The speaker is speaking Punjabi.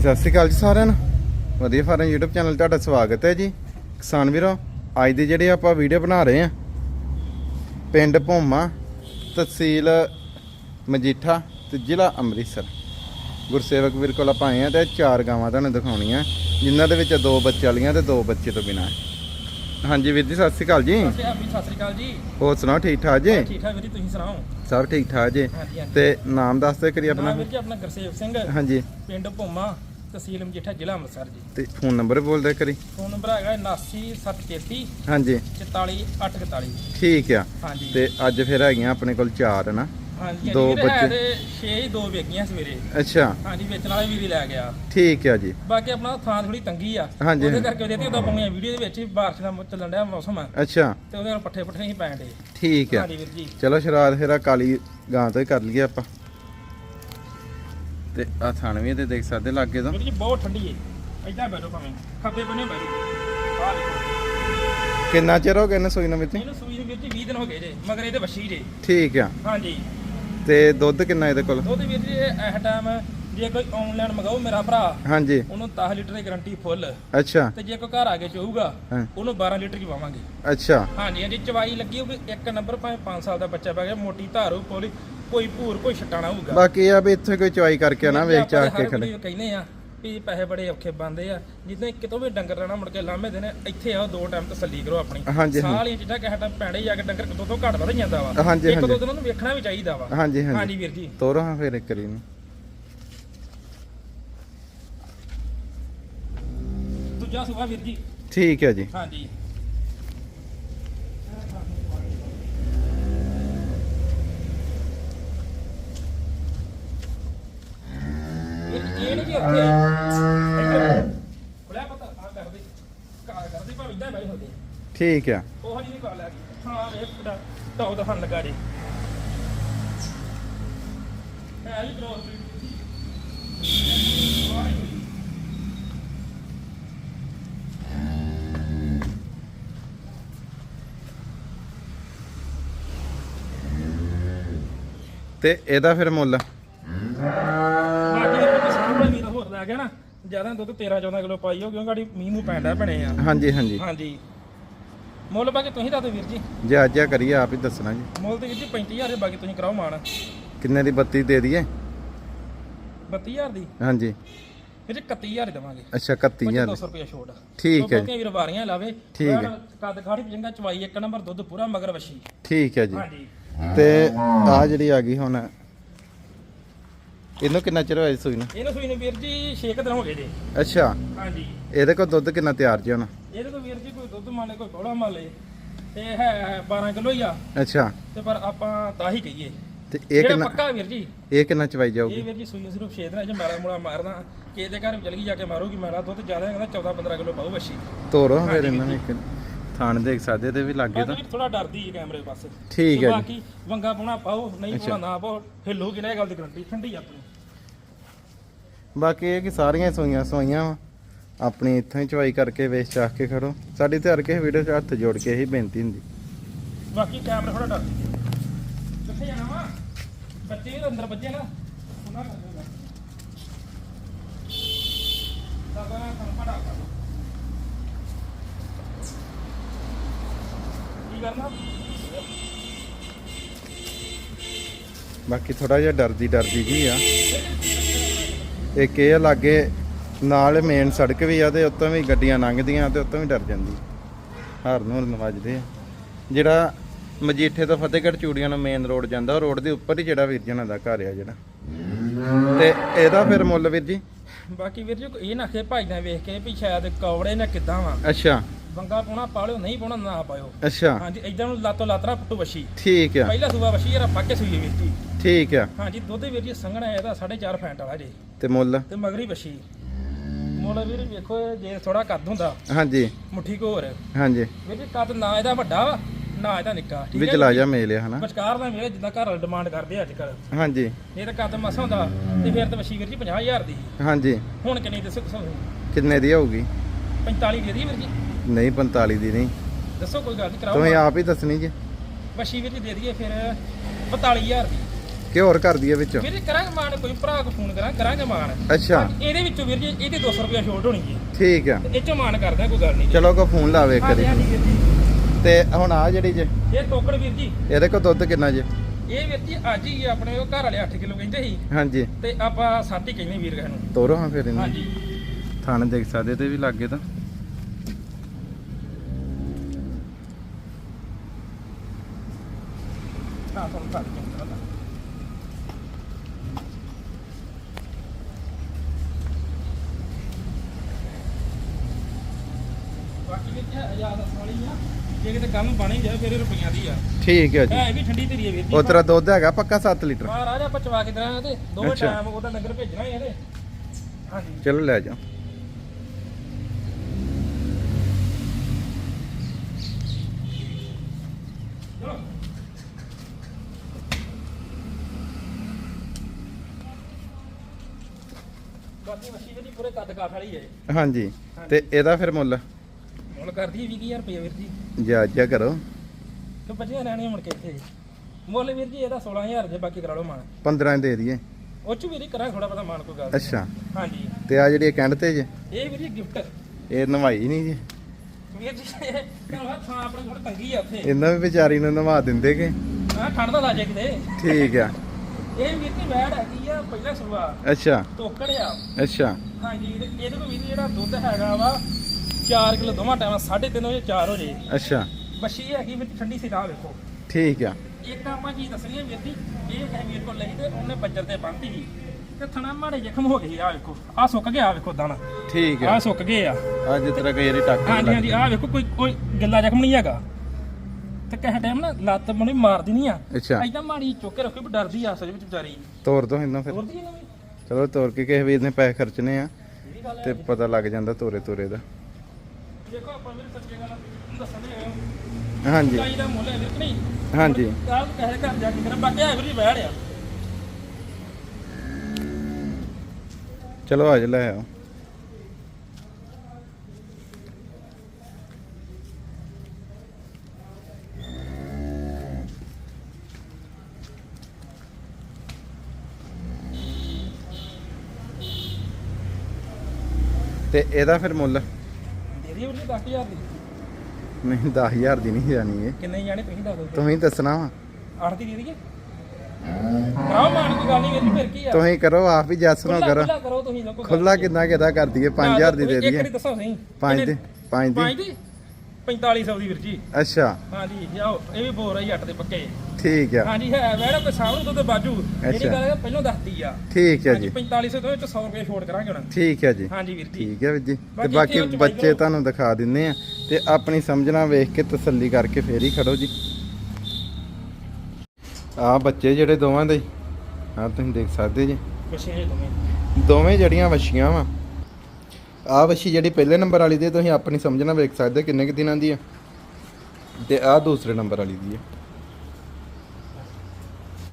ਸਤਿ ਸ਼੍ਰੀ ਅਕਾਲ ਜੀ ਸਾਰਿਆਂ ਨੂੰ। ਵਧੀਆ ਫਾਰਮ YouTube ਚੈਨਲ ਤੁਹਾਡਾ ਸਵਾਗਤ ਹੈ ਜੀ। ਕਿਸਾਨ ਵੀਰੋ ਅੱਜ ਦੀ ਜਿਹੜੀ ਆਪਾਂ ਵੀਡੀਓ ਬਣਾ ਰਹੇ ਆ ਪਿੰਡ ਭੋਮਾ ਤਹਿਸੀਲ ਮਜੀਠਾ ਤੇ ਜ਼ਿਲ੍ਹਾ ਅੰਮ੍ਰਿਤਸਰ। ਗੁਰਸੇਵਕ ਵੀਰ ਕੋਲ ਆਪਾਂ ਆਏ ਆ ਤੇ ਚਾਰ ਗਾਵਾਂ ਤੁਹਾਨੂੰ ਦਿਖਾਉਣੀਆਂ ਜਿਨ੍ਹਾਂ ਦੇ ਵਿੱਚ ਦੋ ਬੱਚੇ ਵਾਲੀਆਂ ਤੇ ਦੋ ਬੱਚੇ ਤੋਂ ਬਿਨਾਂ। ਹਾਂਜੀ ਵੀਰ ਜੀ ਸਤਿ ਸ਼੍ਰੀ ਅਕਾਲ ਜੀ। ਸਤਿ ਸ਼੍ਰੀ ਅਕਾਲ ਜੀ ਹੋਰ ਸੁਣਾਓ ਠੀਕ ਠਾਕ ਜੀ? ਠੀਕ ਠਾਕ ਵੀਰੇ ਤੁਸੀਂ ਸੁਣਾਓ? ਸਭ ਠੀਕ ਠਾਕ ਜੀ। ਤੇ ਨਾਮ ਦੱਸ ਦਿਓ ਕਰੀ ਆਪਣਾ। ਵੀਰ ਜੀ ਆਪਣਾ ਗੁਰਸੇਵ ਸਿੰਘ। ਹਾਂਜੀ। ਪਿੰਡ ਭੋਮਾ। ਤਹਿਸੀਲ ਮਜੀਠਾ ਜ਼ਿਲ੍ਹਾ ਅੰਮ੍ਰਿਤਸਰ ਜੀ। ਤੇ ਫੋਨ ਨੰਬਰ ਬੋਲ ਦਿਓ ਕਰੀ। ਫੋਨ ਨੰਬਰ ਹੈਗਾ 79733 ਹਾਂਜੀ। 44841 ਠੀਕ ਆ। ਹਾਂਜੀ। ਤੇ ਅੱਜ ਫਿਰ ਹੈਗੀਆਂ ਆਪਣੇ ਕੋਲ ਚਾਰ ਨਾ ਹਾਂਜੀ ਦੋ ਦੋ ਬੱਚੇ। ਬੱਚੇ। 6 ਹੀ ਦੋ ਵੇਗੀਆਂ ਸਵੇਰੇ। ਅੱਛਾ। ਹਾਂਜੀ ਵੇਚਣ ਵਾਲੇ ਵੀਰ ਹੀ ਲੈ ਗਿਆ। ਠੀਕ ਆ ਜੀ। ਬਾਕੀ ਆਪਣਾ ਥਾਂ ਥੋੜੀ ਤੰਗੀ ਆ। ਹਾਂਜੀ, ਉਹਦੇ। ਕਰਕੇ ਉਹਦੇ ਤੇ ਉਦੋਂ ਪਾਉਣੀਆਂ ਵੀਡੀਓ ਦੇ ਵਿੱਚ ਬਾਰਿਸ਼ ਦਾ ਚੱਲਣ ਡਿਆ ਮੌਸਮ। ਆ ਅੱਛਾ। ਤੇ ਉਹਦੇ ਨਾਲ ਪੱਠੇ ਪੱਠੇ ਨਹੀਂ ਪੈਣ ਡੇ ਠੀਕ ਆ। ਹਾਂਜੀ ਵੀਰ ਜੀ। ਚਲੋ ਸ਼ਰਾਦ ਫਿਰ ਕਾਲੀ ਗਾਂ ਤੋਂ ਹੀ ਕਰ ਲਈਏ ਆਪਾਂ। ਤੇ ਆ ਥਣ ਵੀ ਇਹਦੇ ਦੇਖ ਸਕਦੇ ਲਾਗੇ ਤੋਂ। ਵੀਰ ਜੀ ਬਹੁਤ ਠੰਡੀ ਏ ਏਦਾਂ ਬੈਠੋ ਭਾਵੇਂ। ਖੱਬੇ ਬੰਨੇ ਬੈਠੋ ਆਹ ਦੇਖੋ। ਕਿੰਨਾ ਚਿਰ ਹੋ ਗਿਆ ਇਹਨੂੰ ਸੂਈ ਨੂੰ ਮਿੱਤੀ ਇਹਨੂੰ ਸੂਈ ਨੂੰ ਵੀਰ ਜੀ 20 ਦਿਨ ਹੋ ਗਏ ਜੇ ਮਗਰ ਇਹਦੇ ਵਸ਼ੀ ਜੇ। ਠੀਕ ਆ। ਹਾਂਜੀ। ਤੇ ਦੁੱਧ ਕਿੰਨਾ ਇਹਦੇ ਕੋਲ? ਉਹਦੇ ਵੀਰ ਜੀ ਇਹ ਟਾਈਮ ਜੇ ਕੋਈ ਆਨਲਾਈਨ ਮੰਗਾਓ ਮੇਰਾ ਭਰਾ ਹਾਂਜੀ। ਉਹਨੂੰ 10 ਲੀਟਰ ਦੀ ਗਾਰੰਟੀ ਫੁੱਲ ਅੱਛਾ। ਤੇ ਜੇ ਕੋਈ ਘਰ ਆ ਕੇ ਚਾਹੂਗਾ ਹਾਂ। ਉਹਨੂੰ 12 ਲੀਟਰ ਦੀ ਪਾਵਾਂਗੇ। ਅੱਛਾ। ਹਾਂਜੀ ਹਾਂਜੀ ਚਵਾਈ ਲੱਗੀ ਹੋਊਗੀ ਇੱਕ ਨੰਬਰ ਭਾਵੇਂ 5 ਸਾਲ ਦਾ ਬੱਚਾ ਪੈ ਗਿਆ ਮੋਟੀ ਧਾਰੂ ਪੋਲੀ। ਕੋਈ ਭੂਰ ਕੋਈ ਛਟਾਣਾ ਹੋਊਗਾ। ਬਾਕੀ ਇਹ ਆ ਵੀ ਇੱਥੇ ਕੋਈ ਚਵਾਈ ਕਰਕੇ ਨਾ ਵੇਚ ਚਾਹ ਕੇ ਖੜੇ। ਕਹਿੰਦੇ ਆ ਵੀ ਪੈਸੇ ਬੜੇ ਔਖੇ ਬੰਦੇ ਆ। ਜਿੱਦਾਂ ਕਿਤੋਂ ਵੀ ਡੰਗਰ ਲੈਣਾ ਮੁੜ ਕੇ ਲਾਂਭੇ ਦੇ ਨੇ ਇੱਥੇ ਆਓ ਦੋ ਟਾਈਮ ਤਸੱਲੀ ਕਰੋ ਆਪਣੀ। ਹਾਂਜੀ। ਸਾਲੀਆਂ ਚੀਜ਼ਾਂ ਕਿਸੇ ਟਾਈਮ ਪੈਂਡੇ ਜਾ ਕੇ ਡੰਗਰ ਕਿਤੋਂ ਤੋਂ ਘੱਟ ਵਧ ਜਾਂਦਾ ਵਾ। ਇੱਕ ਦੋ। ਦਿਨ ਉਹਨੂੰ ਵੇਖਣਾ ਵੀ ਚਾਹੀਦਾ ਵਾ। ਹਾਂਜੀ ਹਾਂਜੀ। ਵੀਰ ਜੀ। ਤੋਰੋ ਹਾਂ ਫਿਰ ਇੱਕ ਕਰੀ ਨੂੰ ਦੂਜਾ ਸੁਭਾ ਵੀਰ ਜੀ। ਠੀਕ ਹੈ ਜੀ। ਹਾਂਜੀ। ਇਹ ਨਹੀਂ ਕਿ ਉੱਥੇ ਖੁੱਲਿਆ ਪਤਾ ਆ ਕਰਦੇ ਕਾਰ ਕਰਦੇ ਭਾਵੇਂ ਇਦਾਂ ਬੈਠ ਹੁੰਦੇ ਠੀਕ ਆ। ਉਹ ਜੀ ਕਰ ਲਿਆ ਹਾਂ ਵੇਖ ਪਤਾ ਟੌਪ ਦਾ ਫਨ ਲੱਗਾ ਜੀ ਹੈ ਜੀ ਕ੍ਰੋਸ ਤੇ ਇਹਦਾ ਫਿਰ ਮੁੱਲ ਬਾਕੀ ਦੇ ਸਾਹਮਣੇ ਵੀਰ ਹੋਰ ਲੈ ਗਿਆ ਨਾ ਜ਼ਿਆਦਾ ਦੁੱਧ 13 14 ਕਿਲੋ ਪਾਈ ਹੋ ਕਿਉਂ ਗਾੜੀ ਮੀਂਹ ਮੂੰਹ ਪੈਂਦਾ ਬਣੇ ਆ। ਹਾਂਜੀ ਹਾਂਜੀ। ਹਾਂਜੀ। ਮੁੱਲ ਬਾਕੀ ਤੁਸੀਂ ਦੱਸੋ ਵੀਰ ਜੀ। ਜੇ ਅੱਜ ਆ ਕਰੀਏ ਆਪ ਹੀ ਦੱਸਣਾ ਜੀ। ਮੁੱਲ ਤੇ ਵੀਰ ਜੀ 35000 ਦੇ ਬਾਕੀ ਤੁਸੀਂ ਕਰਾਓ ਮਾਣ। ਕਿੰਨੇ ਦੀ ਬੱਤੀ ਦੇ ਦਈਏ? 32000 ਦੀ? ਹਾਂਜੀ। ਵੀਰ ਜੀ 31000 ਦੇਵਾਂਗੇ। ਅੱਛਾ 31000 200 ਰੁਪਏ ਛੋੜ ਠੀਕ ਹੈ ਜੀ। ਜੀ ਵੀਰ ਵਾਰੀਆਂ ਲਾਵੇ। ਠੀਕ ਹੈ। ਕੱਦ ਖਾੜੀ ਚੰਗਾ ਚਵਾਈ ਇੱਕ ਨੰਬਰ ਦੁੱਧ ਪੂਰਾ ਮਗਰ ਵਸ਼ੀ ਠੀਕ ਹੈ ਜੀ। ਹਾਂਜੀ। ਤੇ ਆ ਜਿਹੜੀ ਆ ਗਈ ਹੁਣ ਇਹਨੂੰ ਕਿੰਨਾ ਚਿਰ ਹੋਇਆ ਜੀ ਸੂਈ ਨੂੰ? ਇਹਨੂੰ ਸੂਈ ਨੂੰ ਵੀਰ ਜੀ 6 ਦਿਨ ਹੋ ਗਏ ਜੀ। ਅੱਛਾ। ਹਾਂਜੀ। ਇਹਦੇ ਕੋਲ ਦੁੱਧ ਕਿੰਨਾ ਤਿਆਰ ਜੀ ਹੁਣ? ਇਹਦੇ ਤੋਂ ਵੀਰ ਜੀ ਕੋਈ ਦੁੱਧ ਮੰਨ ਲੈ ਕੋਈ ਬੋੜਾ ਮੰਨ ਲੈ ਤੇ ਹੈ 12 ਕਿਲੋ ਹੀ ਆ। ਅੱਛਾ। ਤੇ ਪਰ ਆਪਾਂ ਤਾਂ ਹੀ ਕਹੀਏ। ਤੇ ਇਹ ਕਿੰਨਾ ਪੱਕਾ ਵੀਰ ਜੀ। ਇਹ ਕਿੰਨਾ ਚਵਾਈ ਇਹ ਜਾਊਗੀ? ਵੀਰ ਜੀ ਸੂਈ ਸਿਰਫ 6 ਦਿਨਾਂ ਚ ਮਾਰਾ ਮੂਲਾ ਮਾਰਦਾ ਕਿਸੇ ਦੇ ਘਰ ਚਲ ਗਈ ਜਾ ਕੇ ਮਾਰੂਗੀ ਮਾਰਾ ਦੁੱਧ ਜ਼ਿਆਦਾ ਕਹਿੰਦਾ 14 15 ਕਿਲੋ ਪਾਉ ਵੱਛੀ। ਤੋਰੋ ਫਿਰ ਇਹਨਾਂ ਨੇ ਇੱਕ ਥਾਣ ਦੇਖ ਸਕਦੇ ਤੇ ਵੀ ਲੱਗੇ ਤਾਂ। ਥੋੜਾ ਡਰਦੀ ਹੈ ਕੈਮਰੇ ਪਾਸੇ। ਠੀਕ ਹੈ ਬਾਕੀ ਵੰਗਾ ਪਾਉਣਾ ਪਾਓ ਨਹੀਂ। ਪਾਉਣਾ ਨਾ ਪਾਓ ਹਿੱਲੂਗੀ ਨਾ ਇਹ ਗੱਲ ਦੀ ਗਰੰਟੀ ਠੰਡੀ ਆਪਣੀ। ਬਾਕੀ ਇਹ ਕਿ ਸਾਰੀਆਂ ਸੂਈਆਂ ਸੂਈਆਂ। ਆਪਣੀ ਇੱਥੋਂ ਹੀ ਚਵਾਈ ਕਰਕੇ ਵੇਚ ਚਾਖ ਕੇ ਖੜੋ। ਸਾਡੀ ਤੇ ਹਰ ਕਿਸੇ ਵੀਡੀਓ 'ਚ ਹੱਥ ਜੋੜ ਕੇ ਇਹੀ ਬੇਨਤੀ ਹੁੰਦੀ। ਬਾਕੀ ਕੈਮਰਾ ਥੋੜਾ ਡਰਦੀ ਹੈ। ਕਿੱਥੇ ਜਾਣਾ ਵਾ? ਬੱਚੇ ਅੰਦਰ ਬੱਜੇ ਨਾ। ਉਹਨਾਂ ਕਰ ਦੇਗਾ ਸਾਡਾ ਕੰਪੜਾ ਕੀ ਕਰਨਾ? ਬਾਕੀ ਥੋੜਾ ਜਿਹਾ ਡਰਦੀ ਡਰਦੀ ਜੀ ਆ। ਇੱਕ ਇਹ ਲਾਗੇ ਨਾਲ ਮੇਨ ਸੜਕ ਵੀ ਆ ਤੇ ਉੱਤੋਂ ਵੀ ਗੱਡੀਆਂ ਲੰਘਦੀਆਂ ਤੇ ਉੱਤੋਂ ਵੀ ਡਰ ਜਾਂਦੀ। ਹਾਰਨ ਹੁਰਨ ਵੱਜਦੇ ਆ। ਜਿਹੜਾ ਮਜੀਠੇ ਤੋਂ ਫਤਿਹਗੜ੍ਹ ਚੂੜੀਆਂ ਨੂੰ ਮੇਨ ਰੋਡ ਜਾਂਦਾ ਉਹ ਰੋਡ ਦੇ ਉੱਪਰ ਹੀ ਜਿਹੜਾ ਵੀਰ ਜਨਾਂ ਦਾ ਘਰ ਆ ਜਿਹੜਾ। ਤੇ ਇਹਦਾ ਫਿਰ ਮੁੱਲ ਵੀਰ ਜੀ? ਬਾਕੀ ਵੀਰ ਜੀ ਇਹ ਨਾ ਖੇ ਭਾਈ ਨਾਲ ਵੇਖ ਕੇ ਵੀ ਸ਼ਾਇਦ ਕੌੜੇ ਨੇ ਕਿੱਦਾਂ ਵਾ। ਅੱਛਾ। ਬੰਗਾ ਪਾਉਣਾ ਪਾ ਲਿਓ ਨਹੀਂ ਪਾਉਣਾ ਨਾ ਪਾਇਓ। ਅੱਛਾ। ਹਾਂਜੀ ਇਦਾਂ ਨੂੰ ਲਾਤੋ ਲਾਤਰਾ ਪੱਟੂ ਵਸ਼ੀ ਠੀਕ ਆ। ਪਹਿਲਾ ਸੂਆ ਵਸ਼ੀ ਯਾਰ ਪੱਕੇ ਸੂਈ ਵੀਰ ਜੀ ਠੀਕ ਆ। ਹਾਂਜੀ ਦੁੱਧ ਵੀਰ ਜੀ ਸੰਘਣਾ ਇਹਦਾ 4.5 ਫੈਂਟ ਵਾਲਾ ਜੀ। ਤੇ ਮੁੱਲ? ਤੇ ਮਗਰੀ ਵਸ਼ੀ ਮੁੱਲ ਵੀਰ ਵੇਖੋ ਜੇ ਥੋੜਾ ਕੱਦ ਹੁੰਦਾ ਹਾਂਜੀ। ਮੁੱਠੀ ਕੋ ਹੋਰ। ਹਾਂਜੀ। ਵੀਰ ਜੀ ਕੱਦ ਨਾ ਇਹਦਾ ਵੱਡਾ ਵਾ ਨਾ ਇਹਦਾ ਨਿੱਕਾ ਠੀਕ ਵਿੱਚ ਹੈ ਲਾ ਜਾ ਮੇਲਿਆ ਹਨਾ? ਵਿਚਕਾਰ ਦਾ ਮੇਰੇ ਜਿੱਦਾਂ ਘਰ ਵਾਲੇ ਡਿਮਾਂਡ ਕਰਦੇ ਅੱਜ ਕੱਲ ਹਾਂਜੀ। ਇਹ ਤਾਂ ਕੱਦ ਮਸਾ ਹੁੰਦਾ ਤੇ ਫਿਰ ਤਾਂ ਵਸ਼ੀ ਵੀਰ ਜੀ 50000 ਦੀ। ਹਾਂਜੀ। ਹੁਣ ਕਿੰਨੀ ਦੱਸੋ ਕਿੰਨੇ ਦੀ ਹੋਊਗੀ? 45 ਦੀ ਦੀ ਵੀਰ ਜੀ। ਨਹੀਂ 45 ਦੀ ਨਹੀਂ। ਦੱਸੋ ਕੋਈ ਗੱਲ ਨਹੀਂ ਕਰਾਓ ਤੁਸੀਂ ਆਪ ਹੀ ਦੱਸਣੀ ਜੀ। ਵਸ਼ੀ ਵੀਰ ਜੀ ਦੇ ਦਈਏ ਫਿਰ 42000 ਦੀ। ਕਿ ਹੋਰ ਕਰ ਦਈਏ ਵਿੱਚੋਂ? ਵੀਰ ਜੀ ਕਰਾਂਗੇ ਮਾਨ ਕੋਈ ਭਰਾ ਕੋ ਫੋਨ ਕਰਾਂ ਕਰਾਂਗੇ ਮਾਨ। ਅੱਛਾ। ਇਹਦੇ ਵਿੱਚੋਂ ਵੀਰ ਜੀ ਇਹਦੇ 200 ਰੁਪਏ ਛੋਟ ਹੋਣੀ ਜੀ। ਠੀਕ ਆ। ਇਹ ਚੋਂ ਮਾਨ ਕਰਦਾ ਕੋਈ ਗੱਲ ਨਹੀਂ ਚਲੋ ਕੋ ਫੋਨ ਲਾਵੇ ਇੱਕ ਵਾਰੀ। ਤੇ ਹੁਣ ਆ ਜਿਹੜੀ ਜੇ ਇਹ ਟੋਕੜ ਵੀਰ ਜੀ। ਇਹਦੇ ਕੋ ਦੁੱਧ ਕਿੰਨਾ ਜੇ? ਇਹ ਵੀਰ ਜੀ ਅੱਜ ਹੀ ਆਪਣੇ ਉਹ ਘਰ ਵਾਲੇ 8 ਕਿਲੋ ਕਹਿੰਦੇ ਸੀ। ਹਾਂਜੀ। ਤੇ ਆਪਾਂ 7 ਹੀ ਕਹਿੰਦੇ ਵੀਰ ਕਹੇ ਨੂੰ। ਤੋਰੋ ਹਾਂ ਫਿਰ ਇਹਨੂੰ। ਹਾਂਜੀ। ਥਣ ਦੇਖ ਸਕਦੇ ਤੇ ਵੀ ਲੱਗੇ ਤਾਂ। ਹਾਂ ਤੁਹਾਨੂੰ ਘੱਟ ਚੰਗਾ ਲੱਗਦਾ ਬਾਕੀ ਵੀ ਯਾਦ ਵਾਲੀ ਆ। ਜੇ ਕਿਤੇ ਕੰਮ ਬਣ ਹੀ ਜਾਏ ਫਿਰ ਇਹ ਰੁਪਈਆਂ ਦੀ ਆ। ਠੀਕ ਹੈ ਜੀ। ਹੈ ਵੀ ਠੰਡੀ ਧੀਰੀ ਆ ਵੀਰ ਜੀ। ਉਹ ਤੇਰਾ ਦੁੱਧ ਹੈਗਾ ਪੱਕਾ 7 ਲੀਟਰ। ਮਹਾਰਾਜ ਆਪਾਂ ਚਵਾ ਕੇ ਦੇਣਾ ਤੇ ਦੋਵੇਂ ਅੱਛਾ। ਟਾਈਮ ਉਹਦਾ ਨਗਰ ਭੇਜਣਾ ਹੀ ਇਹਦੇ। ਹਾਂਜੀ। ਚਲੋ ਲੈ ਜਾ ਚਲੋ ਬਾਕੀ ਮੱਛੀ ਜਿਹੜੀ ਪੂਰੇ ਕੱਦ ਕਾਠ ਵਾਲੀ ਹੈ। ਹਾਂਜੀ ਤੇ ਇਹਦਾ ਫਿਰ ਮੁੱਲ? ਮੁੱਲ ਕਰਦੀ ਹੈ 20000 ਰੁਪਏ ਵੀਰ ਜੀ। ਜਾਇਜ਼ਾ ਕਰੋ। ਤੇ ਬੱਚੀਆਂ ਰਹਿਣੀਆਂ ਮੁੜ ਕੇ ਇੱਥੇ। ਮੁੱਲ ਵੀਰ ਜੀ ਇਹਦਾ 16000 ਜੇ ਬਾਕੀ ਕਰਾ ਲਓ ਮਾਨ। 15 ਦੇ ਦਈਏ। ਉਹ ਚ ਵੀਰ ਜੀ ਕਰਾਂ ਥੋੜਾ ਪਤਾ ਮਾਨ ਕੋਈ ਗੱਲ ਅੱਛਾ। ਹਾਂਜੀ। ਤੇ ਆ ਜਿਹੜੀ ਕਹਿੰਦੇ ਤੇ ਜੇ? ਇਹ ਵੀਰ ਜੀ ਗਿਫਟ। ਇਹ ਨਵਾਈ ਨਹੀਂ ਜੀ। ਵੀਰ ਜੀ ਥਾਂ ਆਪਣੇ ਕੋਲ ਤੰਗੀ ਆ ਉੱਥੇ। ਇਹਨਾਂ ਵੀ ਵਿਚਾਰੀ ਨੂੰ ਨਵਾ ਦਿੰਦੇ ਕਿ? ਆ ਠੰਡ ਦਾ ਲਾਜੇ ਕਿਤੇ। ਠੀਕ ਆ। ਇਹ ਵੀਰ ਜੀ ਵੈੜ ਹੈਗੀ ਆ ਪਹਿਲਾ ਸੁਆ ਅੱਛਾ। ਤੋਕੜ ਆ ਅੱਛਾ। ਹਾਂਜੀ ਤੇ ਇਹਦੇ ਕੋਲ ਵੀਰ ਜੀ ਜਿਹੜਾ ਦੁੱਧ ਹੈਗਾ ਵਾ 4 ਕਿਲੋ ਦੋਵਾਂ ਟਾਈਮਾਂ 3.5 ਵਜੇ 4 ਹੋ ਜੇ ਅੱਛਾ ਬੱਛੀ ਹੈਗੀ ਵੀਰ ਜੀ ਠੰਡੀ ਸੀ ਰਾਹ ਵੇਖੋ। ਠੀਕ ਆ। ਇੱਕ ਆਪਾਂ ਚੀਜ਼ ਦੱਸਣੀ ਹੈ ਵੀਰ ਜੀ ਇਹ ਹੈ ਵੀਰ ਕੋਲ ਲਈ ਤੇ ਉਹਨੇ ਬੱਜਰ ਤੇ ਬੰਨਤੀ ਸੀ। ਤੇ ਥਣਾ ਮਾੜੇ ਜ਼ਖਮ ਹੋ ਗਏ ਆ ਵੇਖੋ। ਆ ਸੁੱਕ ਗਿਆ ਆ ਵੇਖੋ ਦਾਣਾ। ਠੀਕ ਆ। ਆ ਸੁੱਕ ਗਏ ਆ। ਅੱਜ ਤੇਰਾ ਕਈ ਵਾਰੀ ਟੱਕ ਹਾਂਜੀ ਹਾਂਜੀ ਆ ਵੇਖੋ ਕੋਈ ਕੋਈ ਗਿੱਲਾ ਜ਼ਖਮ ਨਹੀਂ ਹੈਗਾ। ਤੇ ਕਿਸੇ ਟਾਈਮ ਨਾ ਲੱਤ ਮਣੀ ਮਾਰਦੀ ਨਹੀਂ ਆ। ਅੱਛਾ। ਐਦਾਂ ਮਾੜੀ ਚੁੱਕ ਕੇ ਰੱਖੀ ਵੀ ਡਰਦੀ ਆ ਅਸਲ ਵਿੱਚ ਵਿਚਾਰੀ। ਤੋਰ ਦੋ ਇਹਨਾਂ ਫਿਰ। ਤੁਰਦੀ ਨਾ ਵੀ। ਚਲੋ ਤੋਰ ਕੇ ਕਿਸੇ ਵੀਰ ਨੇ ਪੈਸੇ ਖਰਚਣੇ ਆ ਇਹ ਵੀ ਗੱਲ ਹੈ। ਤੇ ਪਤਾ ਲੱਗ ਜਾਂਦਾ ਤੋਰੇ ਤੋਰੇ ਦਾ। ਦੇਖੋ ਆਪਾਂ ਵੀਰ ਸੱਚੇ ਗੱਲ ਦੱਸਦੇ ਆ। ਹਾਂਜੀ। ਕਾਈ ਦਾ ਮੁੱਲ ਹੈ ਵੀਰ ਕਿ ਨਹੀਂ? ਹਾਂਜੀ। ਕਾਹ ਕਿਸੇ ਘਰ ਜਾ ਕੇ ਕਰਾਂ ਬਾਕੀ ਆ ਵੀਰ ਜੀ ਬੈਠ ਆ। ਚਲੋ ਅੱਜ ਲੈ ਆਓ। ਤੇ ਇਹਦਾ ਫਿਰ ਮੁੱਲ? ਦੇ ਦੀ ਜੀ 10000 ਦੀ। ਨਹੀਂ 10000 ਦੀ ਨਹੀਂ ਜਾਣੀ ਇਹ। ਕਿੰਨੇ ਜਾਣੇ ਤੁਸੀਂ ਦੱਸ ਦਿਓ। ਤੁਸੀਂ ਦੱਸਣਾ ਵਾ। ਦੀ ਦੇ ਦਈਏ। ਭਰਾਓ ਮਾਨ ਕੋਈ ਗੱਲ ਨਹੀਂ ਵੀਰ ਜੀ ਫਿਰ ਕੀ ਆ? ਤੁਸੀਂ ਕਰੋ ਆਪ ਵੀ ਜੱਸ ਨੂੰ ਖੁੱਲਾ- ਕਰੋ। ਖੁੱਲਾ ਕਰੋ ਤੁਸੀਂ ਲੋਕੋ ਖੁੱਲਾ ਕਿੰਨਾ ਕਿਦਾ ਕਰ ਦਈਏ 5000 ਦੀ ਦੇ ਇੱਕ ਵਾਰੀ ਦਈਏ। ਦੱਸੋ ਸਹੀ 5 ਦੀ 5 5 ਦੀ ਦੀ? 4500 ਦੀ ਵੀਰ ਜੀ। ਅੱਛਾ। ਹਾਂਜੀ ਜਾਓ ਇਹ ਵੀ ਬੋਰ ਆ ਜੀ ਅੱਟ ਦੇ ਪੱਕੇ। ਠੀਕ ਆ। ਹਾਂਜੀ ਹੈ ਵੈੜਾ ਕੋਈ ਸਾਹਮਣੇ ਤੋਂ ਤੇ ਬਾਜੂ। ਜਿਹੜੀ ਅੱਛਾ। ਗੱਲ ਹੈ ਪਹਿਲਾਂ ਦੱਸਦੀ ਆ। ਠੀਕ ਹੈ ਹਾਂਜੀ ਜੀ 4500 ਤੋਂ ਵਿੱਚ 100 ਰੁਪਏ ਛੋੜ ਕਰਾਂਗੇ ਹੁਣ। ਠੀਕ ਹੈ ਜੀ। ਹਾਂਜੀ ਵੀਰ ਜੀ। ਠੀਕ ਹੈ ਵੀਰ ਜੀ। ਤੇ ਬਾਕੀ ਬੱਚੇ ਤੁਹਾਨੂੰ ਦਿਖਾ ਦਿੰਨੇ ਆ। ਤੇ ਆਪਣੀ ਸਮਝਣਾ ਵੇਖ ਕੇ ਤਸੱਲੀ ਕਰਕੇ ਫੇਰ ਹੀ ਖੜੋ ਜੀ। ਆ ਬੱਚੇ ਜਿਹੜੇ ਦੋਵਾਂ ਦੇ। ਆ ਤੁਸੀਂ ਦੇਖ ਸਕਦੇ ਜੀ। ਦੋਵੇਂ। ਦੋਵੇਂ ਜੜੀਆਂ ਵਛੀਆਂ ਵਾ। ਆਹ ਵਛੀ ਜਿਹੜੀ ਪਹਿਲੇ ਨੰਬਰ ਵਾਲੀ ਦੀ ਤੁਸੀਂ ਆਪਣੀ ਸਮਝਣਾ ਵੇਖ ਸਕਦੇ ਕਿੰਨੇ ਕੁ ਦਿਨਾਂ ਦੀ ਹੈ। ਤੇ ਆਹ ਦੂਸਰੇ ਨੰਬਰ ਵਾਲੀ ਦੀ ਹੈ।